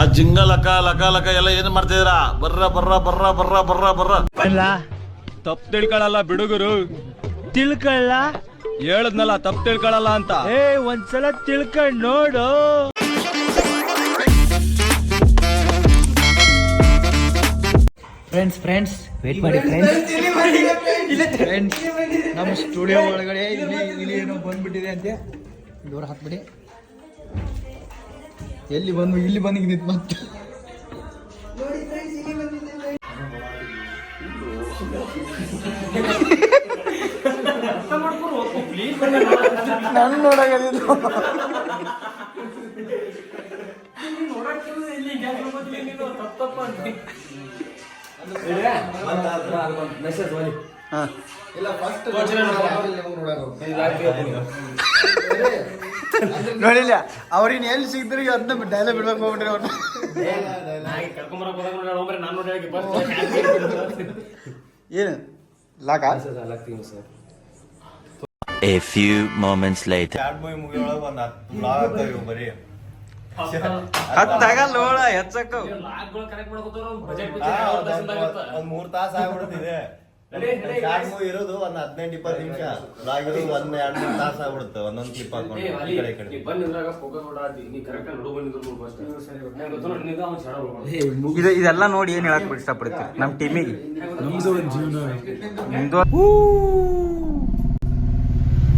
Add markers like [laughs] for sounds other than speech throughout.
ಆ ಜಿಂಗ ಲಕ ಲಕ ಲಕ ಎಲ್ಲ ಏನ್ ಮಾಡ್ತಿದ್ರ ಬರ್ರ ಬರ್ರ ಬರ್ರ ಬರ್ರ ಬರ್ರ ಬರ್ರ. ತಪ್ಪು ತಿಳ್ಕೊಳಲ್ಲ ಬಿಡುಗರು. ತಿಳ್ಕೊಳ್ಳ ಹೇಳದ್ನಲ್ಲ ತಪ್ ತಿಳ್ಕೊಳಲ್ಲ ಅಂತ. ಏ ಒಂದ್ಸಲ ತಿಳ್ಕೊಂಡ್ ನೋಡು. ಫ್ರೆಂಡ್ಸ್ ಫ್ರೆಂಡ್ಸ್ ವೇಟ್ ಮಾಡಿ ಫ್ರೆಂಡ್ಸ್ ಫ್ರೆಂಡ್ಸ್ ನಮ್ಮ ಸ್ಟುಡಿಯೋ ಒಳಗಡೆ ಇಲ್ಲಿ ಇಲ್ಲಿ ಏನೋ ಬಂದ್ಬಿಟ್ಟಿದೆ ಅಂತೆ. ದೂರ ಹಾಕ್ಬಿಡಿ. ಎಲ್ಲಿ ಬಂದು ಇಲ್ಲಿ ಬಂದು ನಿಂತು ಮತ್ತೆ. ನಾನು ನೋಡಾಗಲಿಲ್ಲ ಹಾಂ ನೋಡಿಲ್ಲ. ಅವ್ರಿನ್ ಎಲ್ಲಿ ಸಿಗ್ತಾರೆ ಅದನ್ನ ಡೈಲಾಗ್ ಬಿಡ್ಬೇಕು ಹೋಗ್ಬಿಟ್ರಿ ಅವ್ರನ್ನ ಏನು? ಲಾಕ? A few moments later. ಎರಡ್ ಮೂವಿ ಮುಗಿಯೊಳಗ ಒಂದ್ ಹತ್ತು ಬರೀ. ಹತ್ತಾಗಲ್ಲ ನೋಡ ಹೆಚ್ಚಕ್ಕ ಒಂದ್- ಮೂರ್ ತಾಸ ಆಗ್ಬಿಡ್ತಿದೆ. ಇರೋದು ಒಂದ್ ಹದಿನೆಂಟು ಇಪ್ಪತ್ತು ನಿಮಿಷ. ಲಾಗ್ ಇರೋದು ಒಂದ್ ಎರಡ್ ಮೂರ್ ತಾಸ ಆಗ್ಬಿಡುತ್ತೆ ಒಂದೊಂದ್ ಕ್ಲಿಪ್ ಹಾಕೊಂಡು ಈ ಕಡೆ ಈ ಕಡೆ. ಇದು ಇದೆಲ್ಲ ನೋಡಿ ಏನ್ ಹೇಳಕ್ ಇಷ್ಟಪಡ್ತೀವಿ ನಮ್ ಟೀಮಿಗೆ ನಿಮ್ದು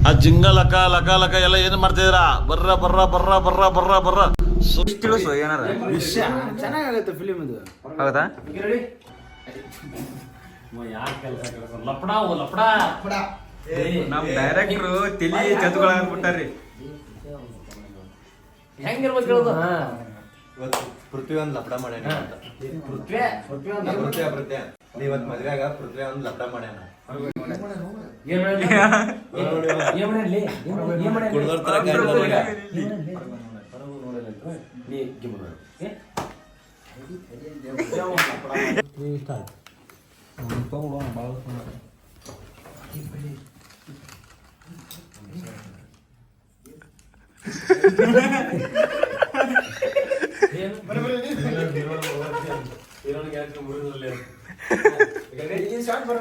ಆ ಜಿಂಗ ಲಕ ಲಕ ಲಕ ಎಲ್ಲ ಏನ್ ಮಾಡ್ತಿದ್ರ ಬರ್ರ ಬರ್ರ ಬರ್ರ ಬರ್ರ ಬರ್ರ ಬರ್ರ. ತಿಳಿಸು ಏನಾರ? ಚೆನ್ನಾಗಾಗತ್ತೆ ಫಿಲಿಮ್ ಇದು. ಹೌದಾ? ನಮ್ ಡೈರೆಕ್ಟ್ರು ತಿಳಿ ಚತುಗಳಾಗ್ಬಿಟ್ಟಾರ್ರಿ. ಹೆಂಗಿರ್ಬೇಕು ಹೇಳೋದು? ಇವತ್ತು ಪೃಥ್ವಿ ಒಂದ್ ಲಪಡ ಮಾಡ್ಯಾನ ಅಂತ. ಪೃಥ್ವಿ? ಪೃಥ್ವಿ ಪೃಥ್ವಿ ಪೃಥ್ವಿ. ಇವತ್ ಮದ್ವೆಗ ಪೃಥ್ವಿ ಒಂದ್ ಲಪಡ ಮಾಡ್ಯಾನ. ಏನ್ ಮಾಡ್ಲಿ ಏನ್ ಮಾಡ್ಲಿ ಏನ್ ಮಾಡ್ಲಿ ಕುಡ್ದೋರ್ ತರ ಕಾಣ್ತಾ [laughs] ಮಾಡು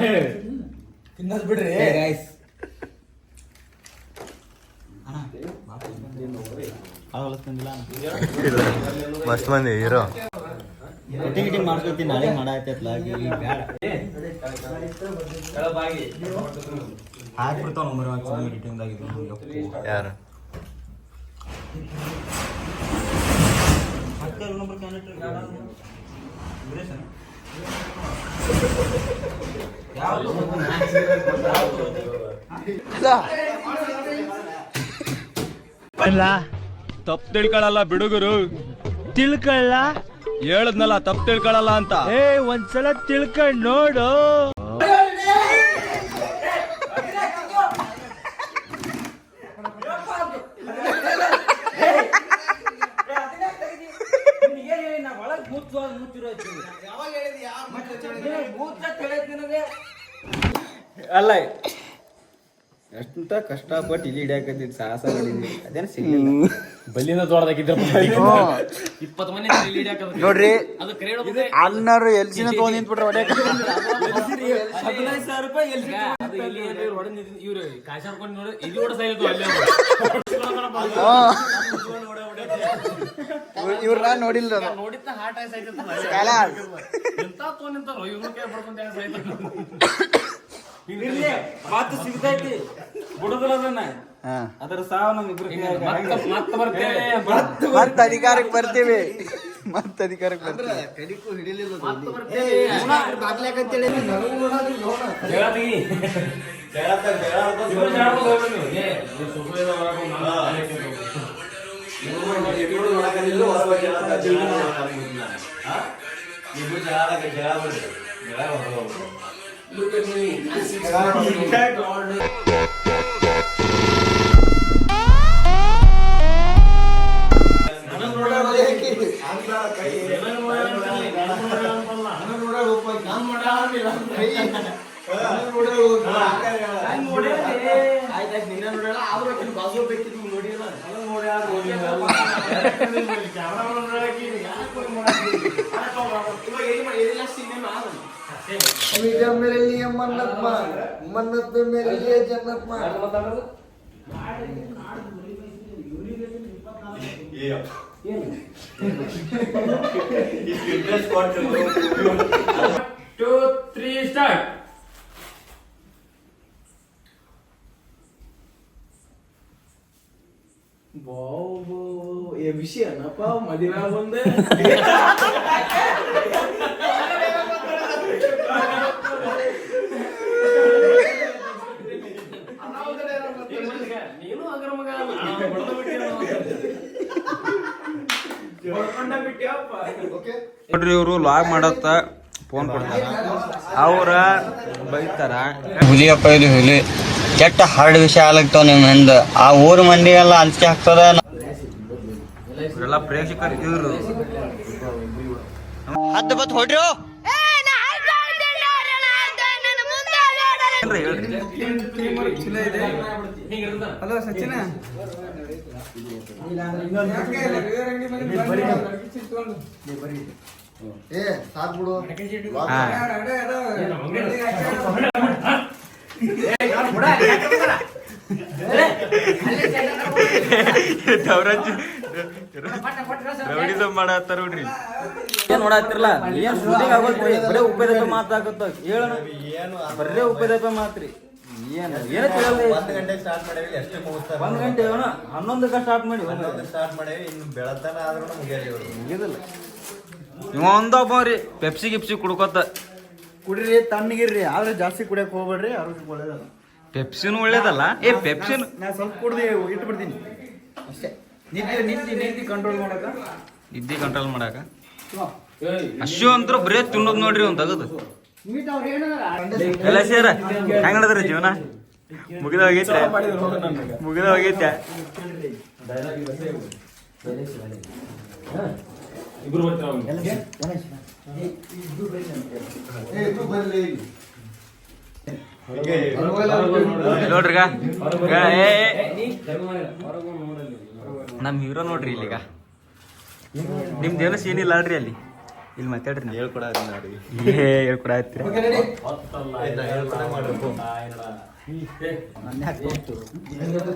ಏ ತಿನ್ನೋದ್ ಬಿಡ್ರಿ. ಮಸ್ತ್ ಮಂದಿ ಹೀರೋ ಮಾಡ್ಕೊತೀನಿ ನಾಳೆ ಮಾಡಾಯ್ತೈತ್ಲ ಹಾಕ್ಬಿಡ್ತಾವ ನಂಬರ್ ಯಾರು ನಂಬರ್ ತಪ್ಪು ತಿಳ್ಕೊಳಲ್ಲ ಬಿಡುಗರು. ತಿಳ್ಕೊಳ್ಳ ಹೇಳದ್ನಲ್ಲ ತಪ್ಪು ತಿಳ್ಕೊಳಲ್ಲ ಅಂತ. ಏ ಒಂದ್ಸಲ ತಿಳ್ಕೊಂಡ್ ನೋಡು. ಎಷ್ಟಂತ ಕಷ್ಟಪಟ್ಟು ಇಲ್ಲಿ ಹಿಡಿಯಾಕತ್ತಿದ್ ಸಾಹಸ ಮಾಡಿದ್ವಿ ಅದೇನು ಸಿಗ್ಲಿಲ್ಲ ಬಲ್ಲಿಂದ ದೊಡ್ಡದಾಗಿದ್ರ ಇಪ್ಪತ್ತು ಇಲ್ಲಿ ಹಿಡಿಯಾಕದ ನೋಡ್ರಿ ಅದು ಎಲ್ ಜಿನ ಅಣ್ಣರು ಎಲ್ಸಿನ ತೊಗೊಂಡ್ ನಿಂತ್ಬಿಟ್ರೆ ಹೊಡ್ಯಾಕ. ಹದಿನೈದು ಸಾವಿರ ರೂಪಾಯಿ ಎಲ್ಲಿ ಅದು ಇಲ್ಲಿ ಏನ್ರಿ ಇವ್ರು ಹೊಡೆದ್ ನಿಂತಿದ್- ಇವ್ರು ಕಾಶ ಹಾಕೊಂಡ್ ನೋಡಿ ಇಲ್ಲಿ ಓಡಿಸಾಯ್ತು ಅಲ್ಲೇ ಇವ್ರನ್ನ ನೋಡಿಲ್ಲ ಅದು. ನೋಡಿದ್ದ ಹಾರ್ಟ್ ಆಯ್ಸ್ ಆಯ್ತು ಕಾಲ. ಎಂತ ತಗೊಂಡ್ ನಿಂತಾರೋ ಇವ್ರ ಕೈ ಆಯ್ತು ಮಾತು ಸಿಗ್ತೈತಿ. ಬಿಡುದಿಲ್ಲ ಅದನ್ನ. ಅದ್ರ ಸಾವು ನಮ್ ಇಬ್ರು ಮತ್ತೆ ಮತ್ತೆ ಬರ್ತೇವೆ. ಮತ್ತ ಅಧಿಕಾರಕ್ಕೆ ಬರ್ತೀವಿ. ಮತ್ತ ಅಧಿಕಾರಕ್ಕೆ ಬರ್ತೀವಿ. ಮತ್ತೆ ಬರ್ತೇವೆ. ಇಬ್ರು ನೀವು. ಏ, ನೀವು ಸುಖದಿಂದ ಹೊರಗೆ ಜೀವನ. ಇಬ್ರು ಬಿಡ್ರಿ ಜಗಳ ಹೊರಗೋಗ್ಬಿಡ್ರಿ. ನನಗ್ ನೋಡೋದು- ನನಗ್ ನೋಡೋದು शब्द मेरे लिए जन्नत में ये टू थ्री स्टार्ट బాబు ఏ విషయం అప్ప మదిరా ఉంది ನೀನು ಅಗರ ಮಗ ನೋಡ್ರಿ ಇವರು ಲಾಗ್ ಮಾಡತ್ತ ಫೋನ್ ಕೊಡ್ತಾರ. ಅವ್ರ ಬೈತಾರ. ಹುಲಿಯಪ್ಪ ಇದು ಹುಲಿ ಕೆಟ್ಟ ಹರಡ್ ವಿಷಯ ಆಗ್ಲಕ್ತಾವ ನಿಮ್ ಹಿಂದ. ಆ ಊರ್ ಮಂದಿ ಎಲ್ಲ ಅಂಜಿಕೆ ಹಾಕ್ತದ ಇವರೆಲ್ಲ ಪ್ರೇಕ್ಷಕರು ಇವ್ರು ಹತ್ತು ಬತ್ ಹೊಡ್ರಿ. ಹಲೋ ಸಚಿನ? ಏ ಸಾತ್ ಬಿಡು. ಹಾ ದೇವರಾಜ್ ರೌಡಿಸಮ್ ಮಾಡತ್ತಾರ ನೋಡ್ರಿ ಏನ್ ನೋಡತ್ತಿರಲ್ಲ ಏನ್ ಶೂಟಿಂಗ್ ಆಗೋದ್ರಿ ಬರೇ ಉಪೇದಪ್ಪ ಮಾತಾಗತ್ತ ಹೇಳಣ. ಏನು ಬರೇ ಉಪೇದಪ್ಪ ಮಾತ್ರಿ. ಏನ್ ಏನ ತಿಳಿಯಲ್ಲ ಒಂದ್ ಗಂಟೆ ಸ್ಟಾರ್ಟ್ ಮಾಡೇವಿ ಎಷ್ಟೇ ಮುಗಿಸ್ತಾರೆ ಒಂದ್ ಗಂಟೆ ಅವನ ಹನ್ನೊಂದಕ್ಕ ಸ್ಟಾರ್ಟ್ ಮಾಡಿ ಹನ್ನೊಂದು ಸ್ಟಾರ್ಟ್ ಮಾಡೇವಿ ಇನ್ನು ಬೆಳತನ ಆದ್ರೂ ಮುಗಿಯಲ್ಲ ಇವರು ಮುಗಿದಿಲ್ಲ ಇವ ಒಂದೊಬ್ಬ ರೀ ಪೆಪ್ಸಿ ಗಿಪ್ಸಿ ಕುಡ್ಕೊತ. ಕುಡಿರಿ ತಣ್ಣಗಿರ್ರಿ. ಆದ್ರೆ ಜಾಸ್ತಿ ಕುಡಿಯಕ್ ಹೋಗ್ಬೇಡ್ರಿ ಆರೋಗ್ಯಕ್ಕೆ ಒಳ್ಳೇದಲ್ಲ ಪೆಪ್ಸಿನೂ ಒಳ್ಳೇದಲ್ಲ? ಏ ಪೆಪ್ಸಿನ ನಾನು ಸ್ವಲ್ಪ ಕುಡ್ದು ಇಟ್ಬಿಡ್ತೀನಿ. ಅಷ್ಟೇ. ನಿದ್ದೆ ನಿದ್ದೆ ನಿದ್ದೆ ಕಂಟ್ರೋಲ್ ಮಾಡಕ. ನಿದ್ದೆ ಕಂಟ್ರೋಲ್ ಮಾಡಾಕ? ಅಶು ಅಂತ ಬರೇ ತಿನ್ನೋದು ನೋಡ್ರಿ ಅವನು ತಗದು. ಎಲ್ಲ ಸೇರ ಹೆಂಗಡದ್ರಿ ನಡೆದ್ರಿ ಜೀವನ? ಮುಗಿದ ಹೋಗೈತೆ. ಮುಗಿದ ಹೋಗೈತೆ. ಇಬ್ರು ಬರ್ತಾರ ನೋಡ್ರಿಗ? ನಮ್ಮ ಹೀರೋ ನೋಡ್ರಿ ಇಲ್ಲಿಗ. ನಿಮ್ದೇನು ಸೀನ್ ಇಲ್ಲ ಅಲ್ರಿ ಅಲ್ಲಿ? ಇಲ್ಲಿ ಮಾತಾಡ್ರಿ ನೀವು. ಹೇಳ್ಕೊಡ ಏ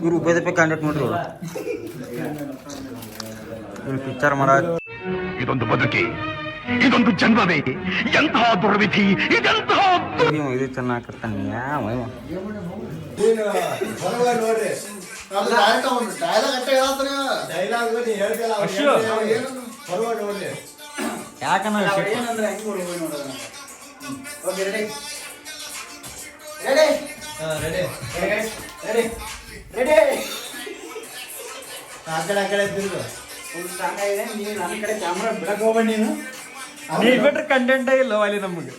ಇವ್ರು ಉಪಯೋಗ ಕಾಂಟ್ಯಾಕ್ಟ್ ನೋಡ್ರಿ ಇವ್ರು ಪಿಕ್ಚರ್ ಮಾಡ ಇದೊಂದು ಬದುಕಿ ಇದೊಂದು ಜನ್ಮವೇ ಎಂತಹ ದುರ್ವಿಧಿ ಇದೆಂತಹ ನೀವು ಇದು ಚೆನ್ನಾಗಿ ಹಾಕತ್ತಾನ ಯಾವ ಯಾಕನ್ನ ಆ ಕಡೆ ಆ ಕಡೆ ತಿರುಗು ಒಂದು ಸಾಂಗ್ ಇದೆ ನೀನು ನನ್ನ ಕಡೆ ಕ್ಯಾಮ್ರಾ ಬಿಡಕ್ ಹೋಗ್ಬೇಡ ನೀನು. ನೀವ್ ಬಿಟ್ರೆ ಕಂಟೆಂಟ್ ಇಲ್ಲ ಅಲ್ಲಿ ನಮಗೆ.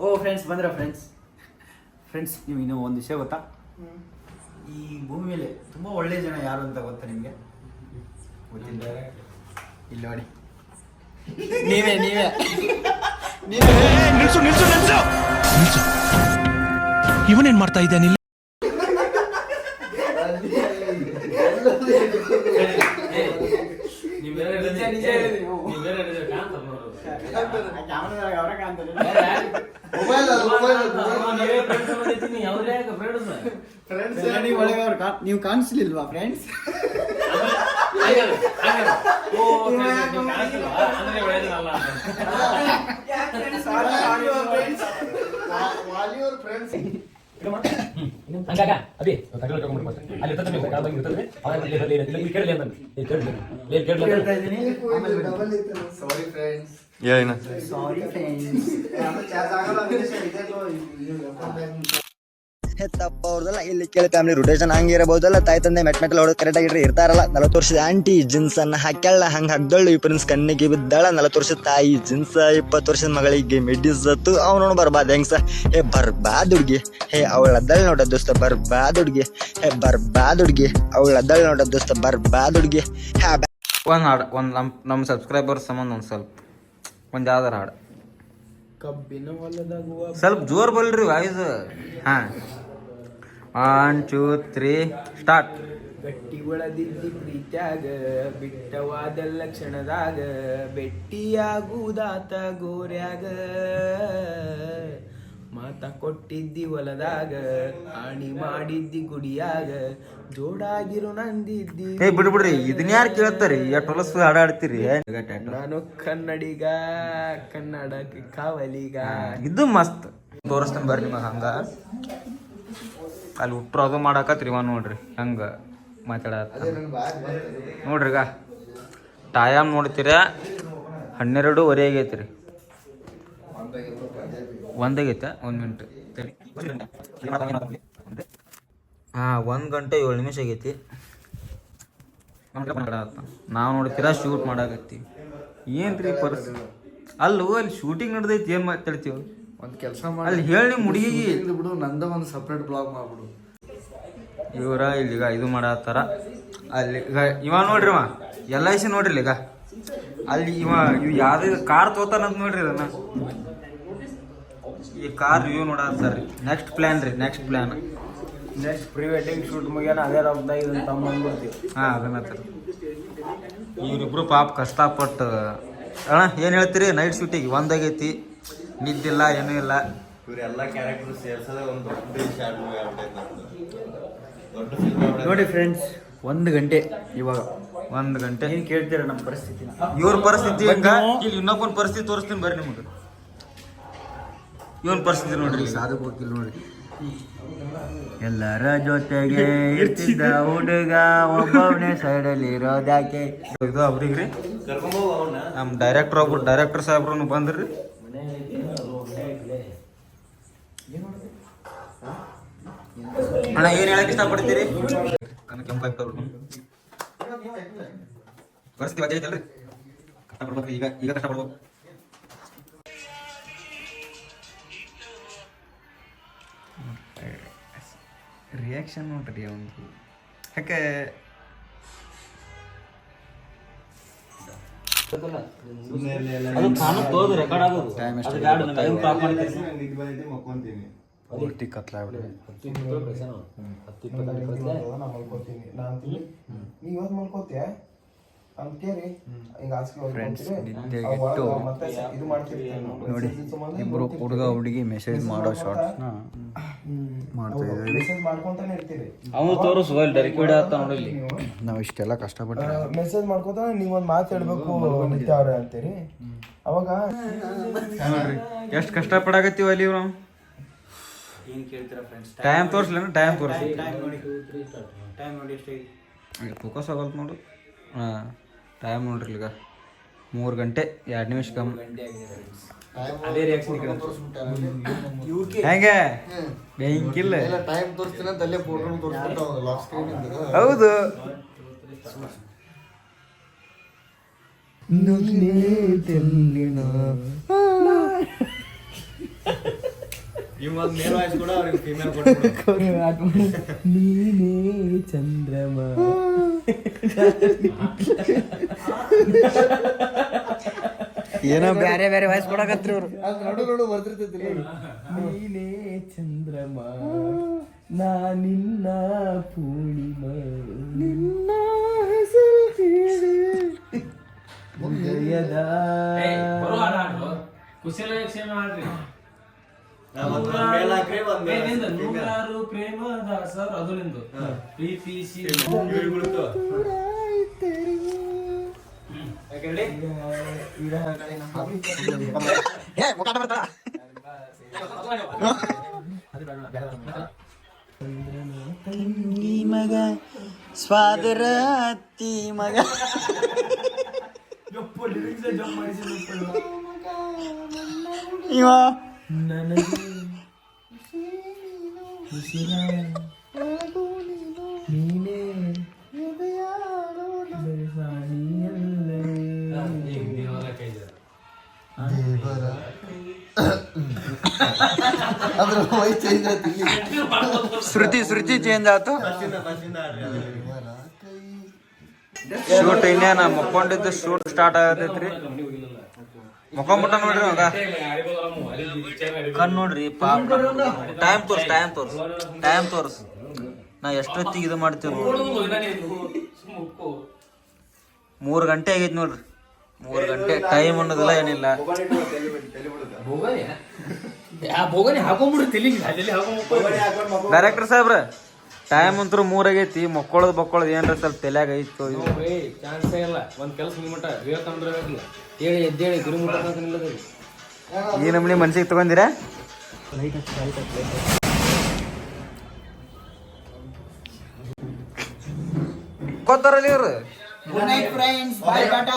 ಓ ಫ್ರೆಂಡ್ಸ್ ಬಂದ್ರ ಫ್ರೆಂಡ್ಸ್ ಫ್ರೆಂಡ್ಸ್ ನೀವು ಇನ್ನೂ ಒಂದು ವಿಷಯ ಗೊತ್ತಾ? ಈ ಭೂಮಿ ಮೇಲೆ ತುಂಬಾ ಒಳ್ಳೆ ಜನ ಯಾರು ಅಂತ ಗೊತ್ತಾ ನಿಮ್ಗೆ? ಗೊತ್ತಿಲ್ಲ. ಇಲ್ಲಿ ನೋಡಿ. ನೀವೇ ನೀವೇ. ನಿಲ್ಸು ನಿಲ್ಸು ನಿಲ್ಸು. ನಿಲ್ಸು. ಇವನೇನ್ ಮಾಡ್ತಾ ಇದ್ದಾನೆ ಇಲ್ಲಿ ಮೊಬೈಲ್ ಮೊಬೈಲ್ ಫ್ರೆಂಡ್ಸ್ ನೀವು ಒಳಗೆ ಅವ್ರು ಕಾ- ನೀವು ಕಾಣಿಸ್ಲಿಲ್ವಾ ಫ್ರೆಂಡ್ಸ್ ವಾಲಿಯವ್ರ ಫ್ರೆಂಡ್ಸ್ ಹಂಗಾಗ ಅದೇ ತಗೊಳ್ಳಿ ತಗೊಂಡ್ಬಿಡು ಮತ್ತೆ. ಅಲ್ಲಿ ಇರ್ತದೆ ನೀವು ಕಾಲ್ ಬಂದು ಇರ್ತದೆ. ಅವಾಗ ಇಲ್ಲಿ ಕಾಣಿಸ್ಲಿಲ್ವಾ ಫ್ರೆಂಡ್ಸ್ ಅದೇ ಸಾರಿ ಫ್ರೆಂಡ್ಸ್ ಏನ ಸಾರಿ ಫ್ರೆಂಡ್ಸ್ ತಪ್ಪ ಅವ್ರದಲ್ಲ ಇಲ್ಲಿ ಕೇಳಿ ಫ್ಯಾಮಿಲಿ ರೊಟೇಷನ್ ಹಂಗೆ ಇರಬಹುದಲ್ಲ ತಾಯಿ ತಂದೆ ಮೆಟ್ ಮೆಟ್ಲ ಹೊಡೆದು ಕರೆಕ್ಟ್ ಆಗಿರ್ರಿ ಇರ್ತಾರಲ್ಲ ನಲವತ್ತು ವರ್ಷದ ಆಂಟಿ ಜೀನ್ಸ್ ಅನ್ನ ಹಾಕ್ಯಾಳ ಹಂಗ ಹಗ್ದಳ್ಳು ಈ ಪ್ರಿನ್ಸ್ ಕಣ್ಣಿಗೆ ಬಿದ್ದಾಳ ನಲವತ್ತು ವರ್ಷದ ತಾಯಿ ಜೀನ್ಸ್ ಇಪ್ಪತ್ತು ವರ್ಷದ ಮಗಳಿಗೆ ಮಿಡಿಸತ್ತು ಅವನು ಹೆಂಗ್ ಹೆಂಗ್ಸ ಏ ಬರ್ಬಾದ ಹುಡ್ಗಿ ಹೇ ಅವಳದ್ದಳ್ ನೋಡ ದೋಸ್ತ ಬರ್ಬಾದ ಹುಡ್ಗಿ ಹೇ ಬರ್ಬಾದ್ ಹುಡ್ಗಿ ಅವಳದ್ದಳ್ ನೋಡ ದೋಸ್ತ ಬರ್ಬಾದ ಹುಡ್ಗಿ ಹ್ಯಾ ಒಂದು ಹಾಡು ಒಂದು ನಮ್ಮ ನಮ್ಮ ಸಬ್ಸ್ಕ್ರೈಬರ್ ಸಂಬಂಧ ಒಂದು ಸ್ವಲ್ಪ ಒಂದು ಯಾವ್ದಾರ ಹಾಡು. ಕಬ್ಬಿನ ಸ್ವಲ್ಪ ಜೋರ್ ಬಲ್ರಿ ವಾಯ್ಸ್. ಹಾ. ಒನ್ ಟೂ ತ್ರೀ ಸ್ಟಾರ್ಟ್ ಗಟ್ಟಿ ಒಳದಿದ್ದಿ ಪ್ರೀತ್ಯಾಗ ಲಕ್ಷಣದಾಗ ಕ್ಷಣದಾಗ ಬೆಟ್ಟಿಯಾಗುವುದಾತ ಗೋರ್ಯಾಗ. ಮಾತ ಕೊಟ್ಟಿದ್ದಿ ಹೊಲದಾಗ ಆಣಿ ಮಾಡಿದ್ದಿ ಗುಡಿಯಾಗ ಜೋಡಾಗಿರು ನಂದಿದ್ದಿ ಏ ಬಿಡು ಬಿಡ್ರಿ ಇದನ್ನ ಯಾರು ಕೇಳ್ತಾರಿ? ಎಷ್ಟು ಹೊಲಸು ಹಾಡಾಡ್ತೀರಿ ನಾನು ಕನ್ನಡಿಗ ಕನ್ನಡಕ್ಕೆ ಕಾವಲಿಗ. ಇದು ಮಸ್ತ್. ತೋರಿಸ್ತೇನೆ ಬರ್ರಿ ನಿಮಗೆ ಹಂಗ. ಅಲ್ಲಿ ಹುಟ್ಟರು ಅದು ಮಾಡಾಕತ್ರಿ ಇವ ನೋಡ್ರಿ ಹಂಗ ಮಾತಾಡತ್ತ ನೋಡ್ರಿ ಈಗ ಟೈಮ್ ನೋಡ್ತೀರ ಹನ್ನೆರಡೂವರೆ ಆಗೈತ್ರಿ. ಒಂದಾಗೈತೆ? ಒಂದು ಮಿನಿಟ್ ಹಾಂ ಒಂದು ಗಂಟೆ ಏಳು ನಿಮಿಷ ಆಗೈತಿ. ನಾವು ನೋಡ್ತೀರಾ ಶೂಟ್ ಮಾಡಾಕತ್ತೀವಿ ಏನ್ರಿ ಪರ್ಸ್ ಅಲ್ಲೂ ಅಲ್ಲಿ ಶೂಟಿಂಗ್ ನಡೆದೈತಿ ಏನು ಮಾತಾಡ್ತೀವಿ ಒಂದ್ ಕೆಲಸ ಅಲ್ಲಿ ಹೇಳಿ ಹುಡುಗಿಗೆ. ಮಾಡಿ ಬಿಡು ನಂದ ಒಂದು ಸಪ್ರೇಟ್ ಬ್ಲಾಗ್ ಮಾಡ್ಬಿಡು. ಇವರ ಇಲ್ಲಿಗ ಇದು ಮಾಡತ್ತಾರ. ಅಲ್ಲಿ ಇವ ನೋಡ್ರಿ ಅವ ಎಲ್ ಐ ಸಿ ನೋಡ್ರಿ ಈಗ ಅಲ್ಲಿ ಇವ ಇವ್ ಯಾವ್ದು ಕಾರ್ ತೋತಾನಂತ ನೋಡ್ರಿ ಅದನ್ನ ಈ ಕಾರ್ ರಿವ್ಯೂ ನೋಡತ್ತಾರ್ರಿ ನೆಕ್ಸ್ಟ್ ಪ್ಲಾನ್ ರೀ next plan next pre wedding shoot ಮುಗಿಯೋಣ ಅದೇ ರೊಕ್ಕದಾಗ ಇದನ್ನ ತಗೊಂಡ್ಬಿಡ್ತೀವಿ ಹಾಂ ಅದನ್ನ ಇವರಿಬ್ರು ಪಾಪ ಕಷ್ಟಪಟ್ಟು ಅಣ್ಣ ಏನು ಹೇಳ್ತೀರಿ? ನೈಟ್ ಶೂಟಿಗೆ ಒಂದಾಗೈತಿ ನಿದ್ದಿಲ್ಲ ಏನೂ ಇಲ್ಲ. ಇವರೆಲ್ಲ ಕ್ಯಾರೆಕ್ಟರ್ ಸೇರ್ಸೋದೇ ಒಂದು ದೊಡ್ಡ ಫಿಲ್ಮ್ ನೋಡಿ ಫ್ರೆಂಡ್ಸ್ ಒಂದು ಗಂಟೆ ಇವಾಗ. ಒಂದು ಗಂಟೆ. ಏನು ಕೇಳ್ತೀರ ನಮ್ಮ ಪರಿಸ್ಥಿತಿ ಇವ್ರ ಪರಿಸ್ಥಿತಿ ಹೆಂಗ? ಇಲ್ಲಿ ಇನ್ನೊಬ್ಬನ ಪರಿಸ್ಥಿತಿ ತೋರಿಸ್ತೀನಿ ಬರ್ರಿ ನಿಮಗೆ. ಇವನ್ ಪರಿಸ್ಥಿತಿ ನೋಡ್ರಿ. ಈಗ. ಸಾಧು ಹೋಗ್ತಿಲ್ಲ ನೋಡ್ರಿ. ಎಲ್ಲರ ಜೊತೆಗೆ ಇರ್ತಿದ್ದ ಹುಡುಗ ಒಬ್ಬವನೇ ಸೈಡಲ್ಲಿ ಇರೋದಾಕೆ ಇದು ಅವ್ರಿಗೆ ರೀ. ನಮ್ಮ ಡೈರೆಕ್ಟರ್ ಒಬ್ರು ಡೈರೆಕ್ಟರ್ ಸಾಹೇಬ್ರು ಬಂದ್ರಿ. ಅಣ್ಣ ಏನ್ ಹೇಳಕ್ ಇಷ್ಟಪಡ್ತೀರಿ? ನನ್ನ ಕೆಂಪಾಗ್ತಾವ್ ಪರಿಸ್ಥಿತಿ ಐತಲ್ರಿ. ಕಷ್ಟಪಡ್ಬೇಕು ಈಗ ಈಗ ಕಷ್ಟಪಡ್ಬೇಕು. ರಿಯಾಕ್ಷನ್ ನೋಡ್ರಿ ಒಂದು ಯಾಕೆ ರೆಕಾರ್ಡ್ ಆಗೋದು ಅದು ಬ್ಯಾಡ ನನಗೆ ಟೈಮ್ ಈಗ ನೋಡಿ ಇಬ್ರು ಹುಡುಗ ಹುಡುಗಿ ಮೆಸೇಜ್ ಮಾಡೋ ಶಾರ್ಟ್ ಮಾಡ್ತಾ ಇದ್ದೀವಿ ಮೆಸೇಜ್ ಮಾಡ್ಕೊಂತಾನೆ ಇರ್ತೀರಿ. ಅವನು ತೋರಿಸು ಅಲ್ಲಿ ಆಗ್ತಾ ನಾವು. ಇಷ್ಟೆಲ್ಲ ಕಷ್ಟಪಟ್ಟು ಮೆಸೇಜ್ ಮಾಡ್ಕೊತ ನೀವ್ ಒಂದ್ ಮಾತು ಹೇಳ್ಬೇಕು ನಿತ್ಯ ಅವ್ರೆ ಅಂತೀರಿ. ಅವಾಗ ಎಷ್ಟು ಎಷ್ಟು ಕಷ್ಟಪಡಾಕತ್ತೀವಿ ಅಲ್ಲಿ ಇವ್ರು? ಏನ್ ಕೇಳ್ತೀರಾ ಫ್ರೆಂಡ್ಸ್ ಟೈಮ್ ತೋರಿಸ್ಲೇನ? ಟೈಮ್ ತೋರಿಸಿ. ಟೈಮ್ ನೋಡಿ. ಟೈಮ್ ನೋಡಿ ಎಷ್ಟೇ ಫೋಕಸ್ ಆಗಲ್ತು ನೋಡು. ಹಾಂ. ಟೈಮ್ ನೋಡ್ರಿ ಈಗ ಮೂರು ಗಂಟೆ ಎರಡು ನಿಮಿಷ ಕಮ್ಮಿ ಗಂಟೆ ಆಗಿದೆ ಫ್ರೆಂಡ್ಸ್ ಅದೇ ರಿಯಾಕ್ಷನ್ ಹೆಂಗೆ? ಬೆಂಕಿಲ್ಲ ಟೈಮ್ ತೋರಿಸ್ತೀನಿ ಅಂತ ಅಲ್ಲೇ ಫೋಟೋ ತೋರಿಸ್ಬಿಟ್ಟು ಲಾಕ್ ಸ್ಕ್ರೀನ್ ಹೌದು. ಇವ್ ಒಂದ್ ಮೇಲ್ ವಾಯ್ಸ್ ಕೂಡ ಅವ್ರಿಗೆ ಫೀಮೇಲ್ ಕೊಟ್ಬಿಡು. ನೀನೇ [laughs] ಚಂದ್ರಮ ಏನೋ ಬ್ಯಾರೆ ಬೇರೆ ವಾಯ್ಸ್ ಕೊಡಕತ್ರಿ ಇವ್ರು. ನೋಡು ನೋಡು. ಬರ್ತಿರ್ತೈತಿ ನೀನೇ ಚಂದ್ರಮ ನಾ ನಿನ್ನ ಪೂರ್ಣಿಮ. ನಿನ್ನ ಹೆಸರು ಕೇಳಿ ಒಂದ್ ಕುಶಲ ಹಾಕ್ರಿ ಒಂದ್ ನೂರಾರು ಪ್ರೇಮದಾಸರ್ ಅದು ನಿಂದು. ಪ್ರೀತಿಸಿ. ತಂಗಿ ಮಗ ಸ್ವಾದರ ಅತ್ತಿ ಮಗ ಇವ ಅದ್ರ ವಾಯ್ಸ್ ಚೇಂಜ್ ಆಯ್ತು ಶ್ರುತಿ ಶ್ರುತಿ ಚೇಂಜ್ ಆಯ್ತು? ಶೂಟ್ ಇನ್ನೇನ? ಮಕ್ಕೊಂಡಿದ್ದು ಶೂಟ್ ಸ್ಟಾರ್ಟ್ ಆಗತೈತ್ರಿ ಮುಖಂಬಿಟ್ಟ ನೋಡ್ರಿ ಮಗ ಕಣ್ ನೋಡ್ರಿ ಪಾಪ. ಟೈಮ್ ತೋರ್ಸ್ ಟೈಮ್ ತೋರ್ಸ್. ಟೈಮ್ ತೋರ್ಸ್. ನಾ ಎಷ್ಟೊತ್ತಿಗೆ ಇದು ಮಾಡ್ತೀವಿ ಮೂರು ಗಂಟೆ ಆಗೈತಿ ನೋಡ್ರಿ. ಮೂರು ಗಂಟೆ ಟೈಮ್ ಅನ್ನೋದಿಲ್ಲ ಏನಿಲ್ಲ. ಬೋಗನಿ ಹಾಕೊಂಡ್ಬಿಟ್ಟು ಡೈರೆಕ್ಟರ್ ಸಾಹೇಬ್ರ ಟೈಮ್ ಅಂತೂ ಮೂರಾಗೈತಿ ಮಕ್ಕಳದ್ ಬಕ್ಕೊಳದ್ ಏನ್ರ ಸ್ವಲ್ಪ ತಲೆಯಾಗ ಐತೋ. ಚಾನ್ಸೇ ಇಲ್ಲ. ಒಂದ್ ಕೆಲಸ ನಿಮ್ಮಟ ಇರ್ಬೇಕಿಲ್ಲ ಹೇಳಿ ಎದ್ದೇಳಿ ಗುರುಮುಟ ಅಂತ ನಿಲ್ಲದ್ರಿ ಈ ನಮ್ನಿ ಮನ್ಸಿಗೆ ತಗೊಂಡಿರ? ಗೊತ್ತಾರಲ್ಲ ಇವ್ರು? Good night friends bye tata